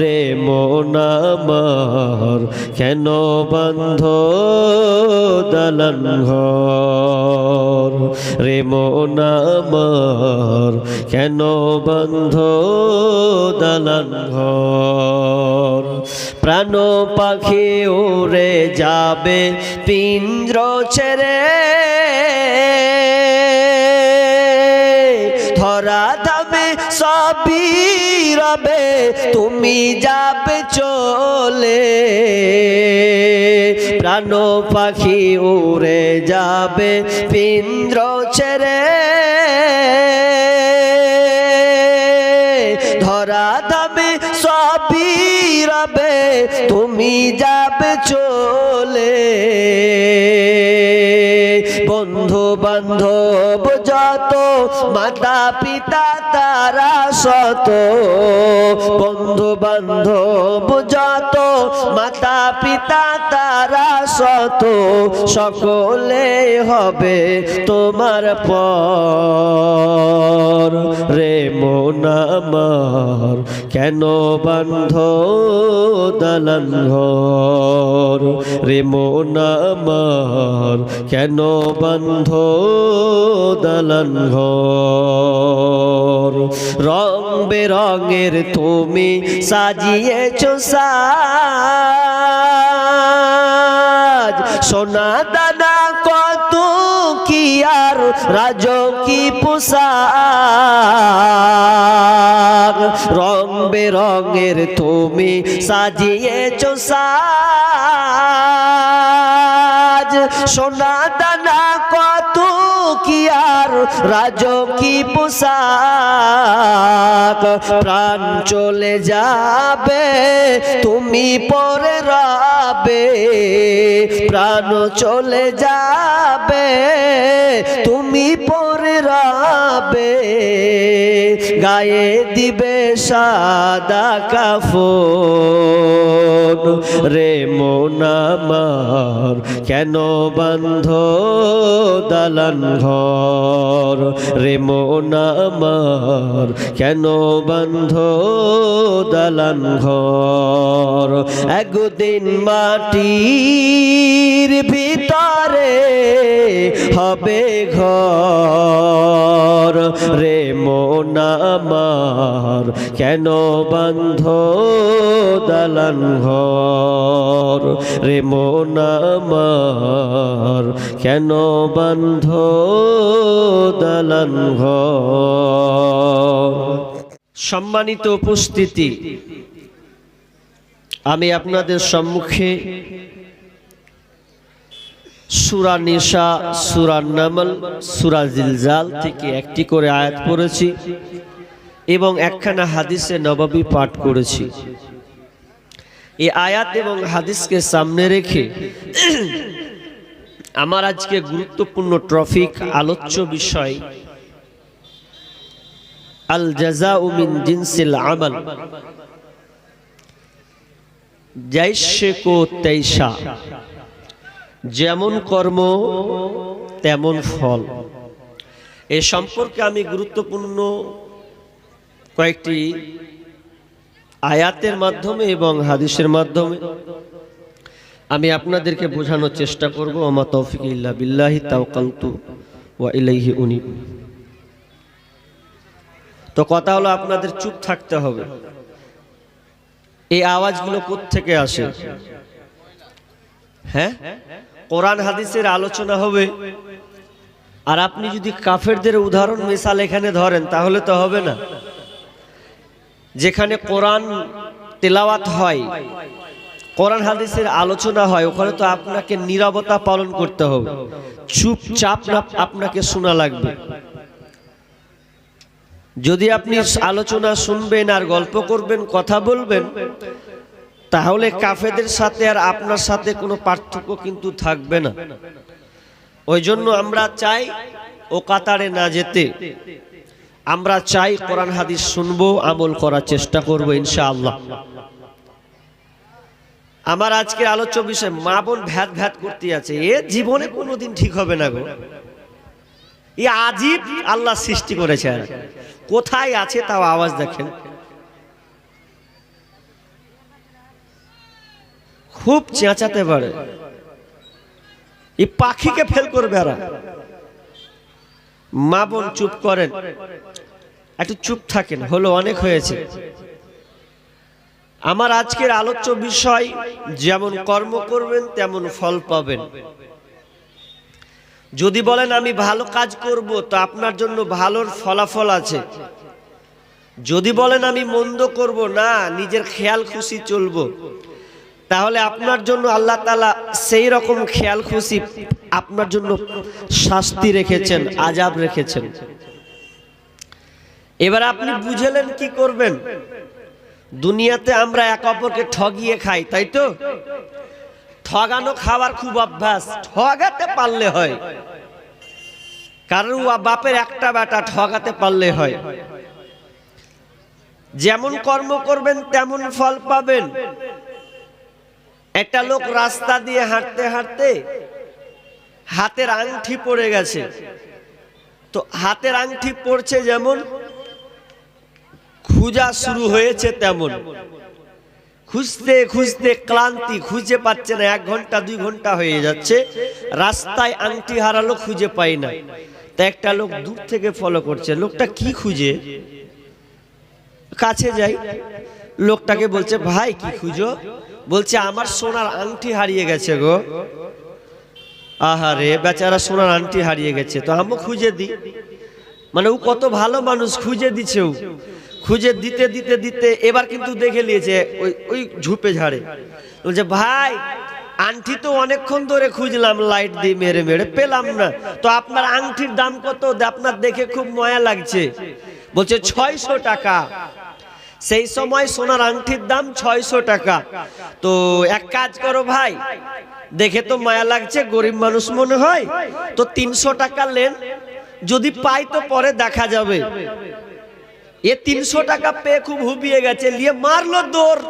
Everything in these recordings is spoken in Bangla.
রে মোনামার কেন বন্ধ দলন ঘর? রে মোনামার কেন বন্ধ দলন ঘর? প্রাণ পাখি উড়ে যাবে পিঞ্জ্র ছেড়ে। ধরা ধামে সবই রবে তুমি যাবে চলে। প্রাণ পাখি উড়ে যাবে পিন্দ্র ছেড়ে। ধরা ধামে সবই রবে তুমি যাবে চলে। বন্ধু বান্ধব যত মাতা পিতা তারা শত বন্ধু বান্ধব যত মাতা পিতা তারা শত সকলে হবে তোমার পর। রে মোনামার কেন বন্ধ দলন ঘর? রে মোনামার কেন বন্ধ দলন ঘর? রং বেরঙের তুমি সাজিয়েছ সাজ। সোনা দানা কত কি আর রাজ কি পোশাক। রং বেরঙের তুমি সাজিয়েছ সাজ। সোনা দানা কত কি আর রাজ কি পোশাক? প্রাণ চলে যাবে, তুমি পরে রাবে। প্রাণ চলে যাবে, তুমি পরে রাবে। গায়ে দিবে সাদা কাফন। রে মোনামার কেন বন্ধ দলন ঘর? রে মোনামার কেন বন্ধ দালান ঘর? একদিন মাটির ভিতরে হবে ঘর। রে মোনামার কেন বন্ধ দালান ঘর? রে মোনামার কেন বন্ধ ঘর সম্মানিত উপস্থিতি, আমি আপনাদের সম্মুখে সুরা নিশা সুরা নামল, সুরা জিলজাল থেকে একটি করে আয়াত পড়েছি এবং একখানা হাদিসে নবাবী পাঠ করেছি। এই আয়াত এবং হাদিসকে সামনে রেখে আমার আজকে গুরুত্বপূর্ণ ট্রফিক আলোচ্য বিষয় আল জাজা উমিন জিনসিল আমাল। জৈশে কো তেইশা যেমন কর্ম, তেমন ফল। এ সম্পর্কে আমি গুরুত্বপূর্ণ কয়েকটি আয়াতের মাধ্যমে এবং হাদিসের মাধ্যমে আমি আপনাদেরকে বোঝানোর চেষ্টা করব আমা তৌফিক ইল্লা বিল্লাহি তাওকালতু ওয়া ইলাইহি উনি তো কথা হলো আপনাদের চুপ থাকতে হবে। এই আওয়াজগুলো থেকে আসে? হ্যাঁ? কোরআন হাদিসের আলোচনা হবে। আর আপনি যদি কাফেরদের উদাহরণ মিসাল এখানে ধরেন, তাহলে তো হবে না। যেখানে কোরআন তেলাওয়াত হয় কোরআন হাদিসের আলোচনা হয়, ওখানে তো আপনাকে নিরবতা পালন করতে হবে। চুপচাপ আপনাকে শোনা লাগবে। যদি আপনি আলোচনা শুনবেন আর গল্প করবেন, কথা বলবেন, তাহলে কাফেদের সাথে আর আপনার সাথে কোনো পার্থক্য কিন্তু থাকবে না। ওই জন্য আমরা চাই ও কাতারে না যেতে। আমরা চাই কোরআন হাদিস শুনব, আমল করার চেষ্টা করব, ইনশাআল্লাহ। আমার আজকের আলোচ্য বিষয়, মা বোন ভ্যাত ভ্যাত করতে আছে, এ জীবনে কোনোদিন ঠিক হবে না গো। এ আজীব আল্লাহ সৃষ্টি করেছে আর কোথায় আছে তাও আওয়াজ দেখেন। খুব চেঁচাতে পারে। এই পাখিকে ফেল করবে আর মা বোন চুপ করেন। একটু চুপ থাকেন, হলো অনেক হয়েছে। আমার আজকের আলোচ্য বিষয়, যেমন কর্ম করবেন, তেমন ফল পাবেন। যদি বলেন আমি ভালো কাজ করব, তো আপনার জন্য ভালোর ফলাফল আছে। যদি বলেন আমি মন্দ করব, না, নিজের খেয়াল খুশি চলবো। তাহলে আপনার জন্য আল্লাহ তালা সেই রকম খেয়াল খুশি আপনার জন্য শাস্তি রেখেছেন, আজাব রেখেছেন। এবার আপনি বুঝলেন কি করবেন? দুনিয়াতে আমরা এক অপরকে ঠগিয়ে খাই, তাই তো? ঠগানো খাবার খুব অভ্যাস, ঠগাতে পারলে হয়। কারণ বাপের একটা বেটা ঠগাতে পারলে হয়। যেমন কর্ম করবেন, তেমন ফল পাবেন। একটা লোক রাস্তা দিয়ে হাঁটতে হাঁটতে হাতের আংটি পড়ে গেছে। তো হাতের আংটি পড়ছে যেমন খুঁজা শুরু হয়েছে তেমন। খুঁজতে খুঁজতে ক্লান্তি খুঁজে পাচ্ছে না, এক ঘণ্টা, দুই ঘণ্টা হয়ে যাচ্ছে। রাস্তায় আংটি হারালো, খুঁজে পাই না। তা একটা লোক দূর থেকে ফলো করছে। লোকটা কি খুঁজে? কাছে যাই। লোকটাকে বলছে, ভাই, কি খুঁজো? বলছে, আমার সোনার আংটি হারিয়ে গেছে গো। আহারে, বেচারা সোনার আংটি হারিয়ে গেছে। তো আমিও খুঁজে দিই। মানে ও কত ভালো মানুষ, খুঁজে দিছে ও। খুঁজে দিতে দিতে দিতে এবার কিন্তু দেখে নিয়েছে, ওই ওই ঝুপে ঝাড়ে। বলছে, ভাই, আংটি তো অনেকক্ষণ ধরে খুঁজলাম, লাইট দিয়ে মেরে মেরে পেলাম না। তো আপনার আংটির দাম কত? আপনার দেখে খুব ময়া লাগছে। বলছে, ছয়শো টাকা। সেই সময় সোনার আংটির দাম ছয়শো টাকা। তো এক কাজ করো ভাই, দেখে তো মায়া লাগছে, গরিব মানুষ মনে হয়। তো তিনশো টাকা লেন, যদি পাই তো পরে দেখা যাবে। এ তিনশো টাকা পেয়ে খুব হুবিয়ে গেছে, নিয়ে মারলো দৌড়।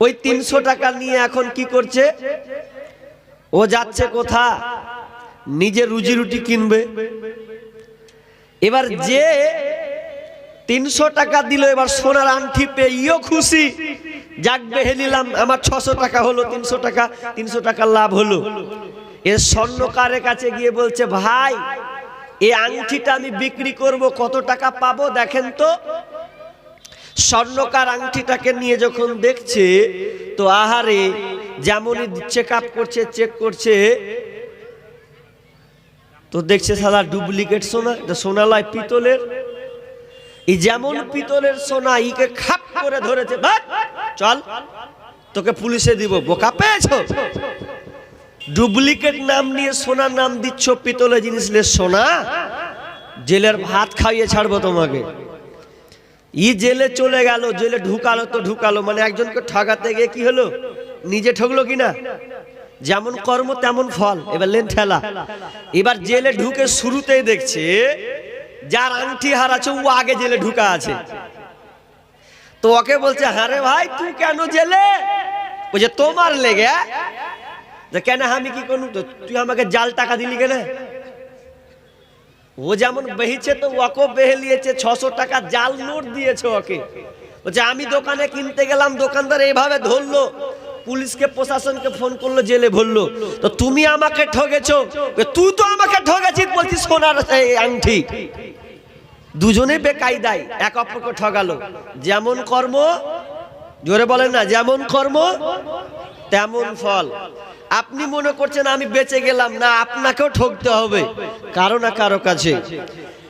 ওই তিনশো টাকা নিয়ে এখন কি করছে? ও যাচ্ছে কোথা নিজে রুজি রুটি কিনবে। এবার যে তিনশো টাকা দিল, এবার সোনার আংটি পেয়ে ইও খুশি। যাক বেহে নিলাম, আমার ছশো টাকা হলো, তিনশো টাকা তিনশো টাকা লাভ হলো। এর স্বর্ণকারের কাছে গিয়ে বলছে, ভাই এই আংটিটা আমি বিক্রি করব, কত টাকা পাবো দেখেন তো? স্বর্ণকার আংটিটাকে নিয়ে যখন দেখছে, তো আহারে, যেমনই চেক আপ করছে চেক করছে, তো দেখছে সাদা ডুপ্লিকেট সোনা সোনা লয় পিতলের। এই যেমন পিতলের সোনা, ইকে খাপ করে ধরেছে। চল, তোকে পুলিশে দিব। বোকা পেয়েছ? ডুপ্লিকেট নাম নিয়ে সোনার নাম দিচ্ছ পিতলে জিনিস নিয়ে সোনা? জেলের ভাত খাইয়ে ছাড়বো তোমাকে। ই জেলে চলে গেল, জেলে ঢুকালো তো ঢুকালো মানে একজনকে ঠগাতে গিয়ে কি হলো? নিজে ঠকলো কিনা? যেমন কর্ম, তেমন ফল। এবার লেন ঠেলা। এবার জেলে ঢুকে শুরুতেই দেখছে, যার আংটি হারাচ্ছে ও আগে জেলে ঢুকা আছে। তো ওকে বলছে হারে ভাই, তুই কেন জেলে? বলছে, তোমার লেগে যে কেন আমি কি করুন তো? তুই আমাকে জাল টাকা দিলি কেন? ও যেমন বেহিছে তো ওকে বেহে নিয়েছে, ছশো টাকা জাল নোট দিয়েছে ওকে। বলছে, আমি দোকানে কিনতে গেলাম, দোকানদার এইভাবে ধরলো, পুলিশকে, প্রশাসনকে ফোন করল, জেলে ভরলো। তো তুমি আমাকে ঠকেছো তুই তো আমাকে ঠকেছিস বলছিস সোনার আংটি। দুজনে বেকায়দায় এক অপরকে ঠগালো। যেমন কর্ম, জোরে বলেন না, যেমন কর্ম তেমন ফল। আপনি মনে করছেন আমি বেঁচে গেলাম, না, আপনাকেও ঠকতে হবে। কারও না কারও কাছে।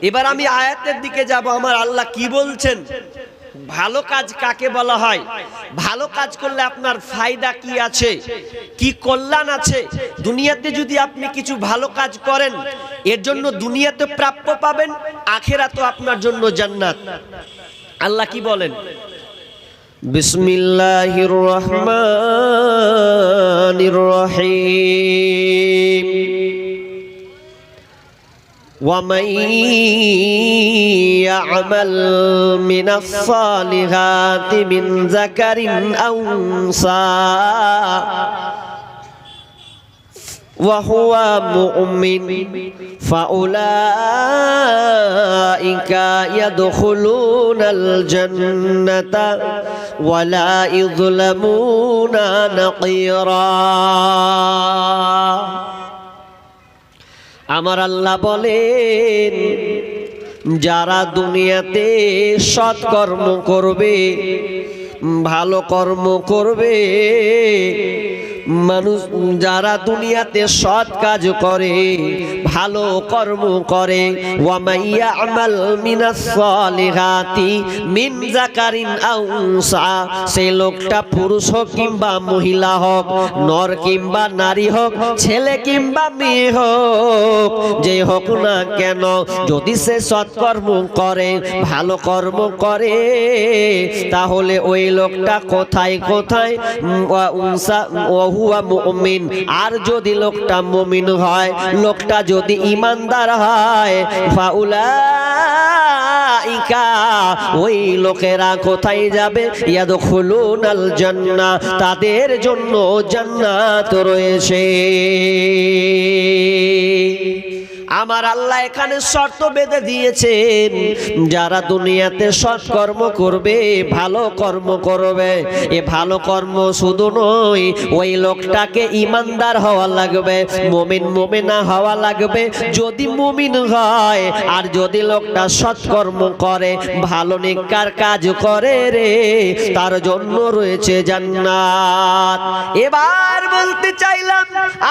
এবার আমি আয়াতের দিকে যাব, আমার আল্লাহ কি বলছেন? ভালো কাজ কাকে বলা হয়? ভালো কাজ করলে আপনার ফায়দা কি আছে? কি কল্যাণ আছে? দুনিয়াতে যদি আপনি কিছু ভালো কাজ করেন, এর জন্য দুনিয়াতে প্রাপ্য পাবেন আখেরা তো আপনার জন্য জান্নাত। আল্লাহ কি বলেন? بسم الله الرحمن الرحيم. ومن يعمل من الصالحات من ذكر أو أنثى وهو مؤمن فأولئك يدخلون الجنة ولا يظلمون نقيرا আমার আল্লাহ বলেন যারা দুনিয়াতে সৎকর্ম করবে ভালো কর্ম করবে মানুষ যারা দুনিয়াতে সৎ কাজ করে ভালো কর্ম করে। ওয়ামাইয়া সালিহাতি সেই লোকটা পুরুষ হোক কিংবা মহিলা হোক, নর কিংবা নারী হোক, ছেলে কিংবা মেয়ে হোক, যে হোক না কেন, যদি সে সৎকর্ম করে, ভালো কর্ম করে, তাহলে ওই লোকটা কোথায় কোথায়? আর যদি লোকটা মুমিন হয়, লোকটা যদি ইমানদার হয় ফাউলা ওই লোকেরা কোথায় যাবে? ইয়াদখুলুনাল জান্নাহ তাদের জন্য জান্নাত রয়েছে। আমার আল্লাহ এখানে শর্ত বেঁধে দিয়েছেন, যারা দুনিয়াতে সৎকর্ম করবে, ভালো কর্ম করবে। এ ভালো কর্ম শুধু নয়, ওই লোকটাকে ইমানদার হওয়া লাগবে, মুমিন মুমিনা হওয়া লাগবে। যদি মুমিন হয়, আর যদি লোকটা সৎকর্ম করে, ভালো নিকার কাজ করে রে, তার জন্য রয়েছে জান্নাত। এবার বলতে চাইলাম,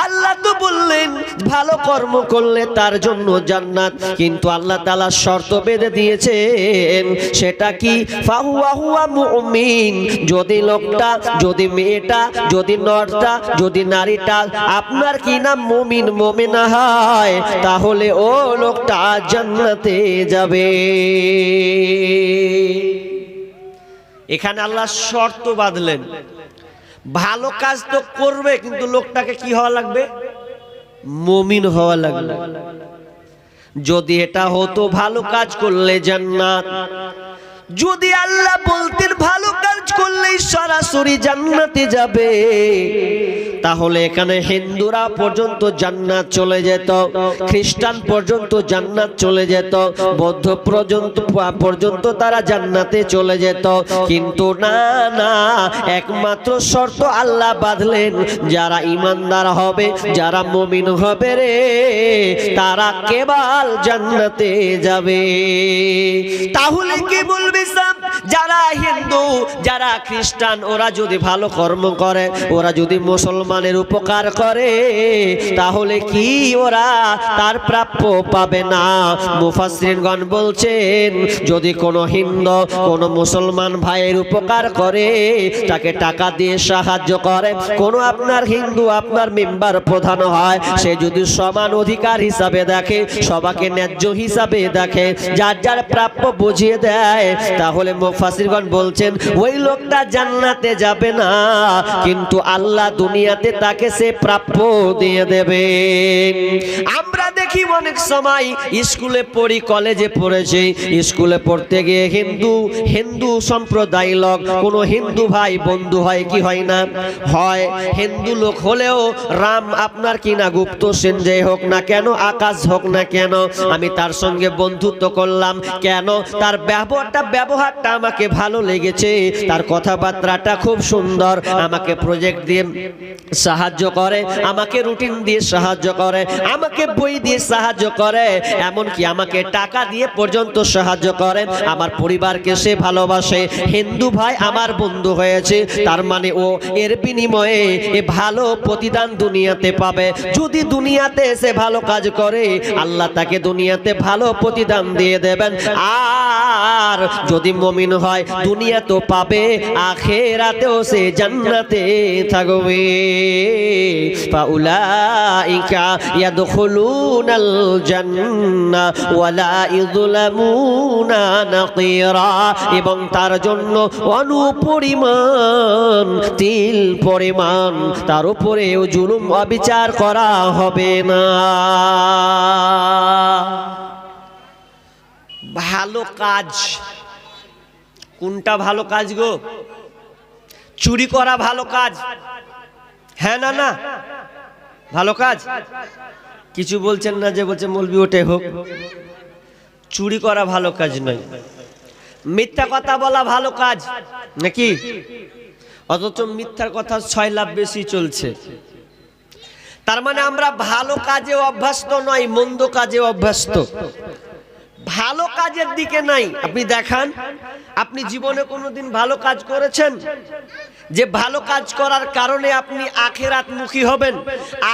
আল্লাহ তো বললেন, ভালো কর্ম করলে তার জন্য জান্নাত। কিন্তু আল্লাহ তাআলা শর্ত বেঁধে দিয়েছেন, সেটা কি? যদি লোকটা, যদি মেয়েটা, যদি নরটা, যদি নারীটা, আপনার কি নাম মুমিন, মুমিনা হয়? তাহলে ও লোকটা জান্নাতে যাবে। এখানে আল্লাহ শর্ত বাঁধলেন। ভালো কাজ তো করবে, কিন্তু লোকটাকে কি হওয়া লাগবে? মমিন হওয়া লাগল যদি এটা হতো ভালো কাজ করলে জান্নাত। যদি আল্লাহ বলতেন ভালো কাজ করলেই সরাসরি জান্নাতে যাবে। তাহলে এখানে হিন্দুরা পর্যন্ত জান্নাত চলে যেত, খ্রিস্টান পর্যন্ত জান্নাত চলে যেত, বৌদ্ধ পর্যন্ত পর্যন্ত তারা জান্নাতে চলে যেত। কিন্তু না না, একমাত্র শর্ত আল্লাহ বাঁধলেন, যারা ইমানদার হবে, যারা মমিন হবে রে, তারা কেবল জান্নাতে যাবে। তাহলে কি বলবি যারা হিন্দু, যারা খ্রিস্টান, ওরা যদি ভালো কর্ম করে, ওরা যদি মুসলমানের উপকার করে, তাহলে কি ওরা তার প্রাপ্য পাবে না? মুফাসরিনগণ বলছেন, যদি কোনো হিন্দু, কোনো মুসলমান ভাইয়ের উপকার করে, তাকে টাকা দিয়ে সাহায্য করে, কোনো আপনার হিন্দু, আপনার মেম্বার প্রধান হয়, সে যদি সমান অধিকার হিসাবে দেখে, সবাকে ন্যায্য হিসাবে দেখে, যার যার প্রাপ্য বুঝিয়ে দেয় তাহলে মুফাসিরগণ বলছেন, ওই লোকটা জান্নাতে যাবে না, কিন্তু আল্লাহ দুনিয়াতে তাকে সে প্রাপ্য দিয়ে দেবে। আমরা দেখি অনেক সময় স্কুলে পড়ি, কলেজে পড়েছি। স্কুলে পড়তে গিয়ে হিন্দু হিন্দু সম্প্রদায় লোক, কোনো হিন্দু ভাই, বন্ধু হয় কি হয় না? হয়। হিন্দু লোক হলেও রাম আপনার কিনা গুপ্ত সেন যে হোক না কেন, আকাশ হোক না কেন, আমি তার সঙ্গে বন্ধুত্ব করলাম। কেন? তার ব্যবহারটা ব্যবহারটা আমাকে ভালো লেগেছে। তার কথাবার্তাটা খুব সুন্দর, আমাকে প্রজেক্ট দিয়ে সাহায্য করে, আমাকে রুটিন দিয়ে সাহায্য করে, আমাকে বই দিয়ে সাহায্য করে, এমনকি আমাকে টাকা দিয়ে পর্যন্ত সাহায্য করে আমার পরিবারকে সে ভালোবাসে। হিন্দু ভাই আমার বন্ধু হয়েছে, তার মানে ও এর বিনিময়ে এ ভালো প্রতিদান দুনিয়াতে পাবে। যদি দুনিয়াতে এসে ভালো কাজ করে, আল্লাহ তাকে দুনিয়াতে ভালো প্রতিদান দিয়ে দেবেন। আর যদি মমিন হয়, দুনিয়া তো পাবে, আখেরাতেও সে জান্নাতে থাকবে। ফাউলাইকা ইয়াদখুলুনাল এবং তার জন্য অনুপরিমাণ, তিল পরিমাণ, তার উপরেও জুলুম অবিচার করা হবে না। ভালো কাজ। কোনটা ভালো কাজ গো? চুরি করা ভালো কাজ। হ্যাঁ না না? ভালো কাজ? কিছু বলছেন না যে বলছে মলবি ওটাই হোক। চুরি করা ভালো কাজ নয়। মিথ্যা কথা বলা ভালো কাজ নাকি? অথচ মিথ্যার কথা ছয় লাভ বেশি চলছে। তার মানে আমরা ভালো কাজে অভ্যস্ত নয়, মন্দ কাজে অভ্যস্ত। ভালো কাজের দিকে নাই। আপনি দেখান, আপনি জীবনে কোনোদিন ভালো কাজ করেছেন? যে ভালো কাজ করার কারণে আপনি আখেরাত মুখী হবেন,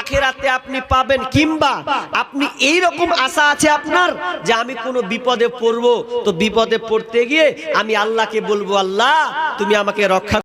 আখেরাতে আপনি পাবেন, কিংবা আপনি এই রকম আশা আছে আপনার যে আমি কোনো বিপদে পড়ব? তো বিপদে পড়তে গিয়ে আমি আল্লাহকে বলব, আল্লাহ, তুমি আমাকে রক্ষা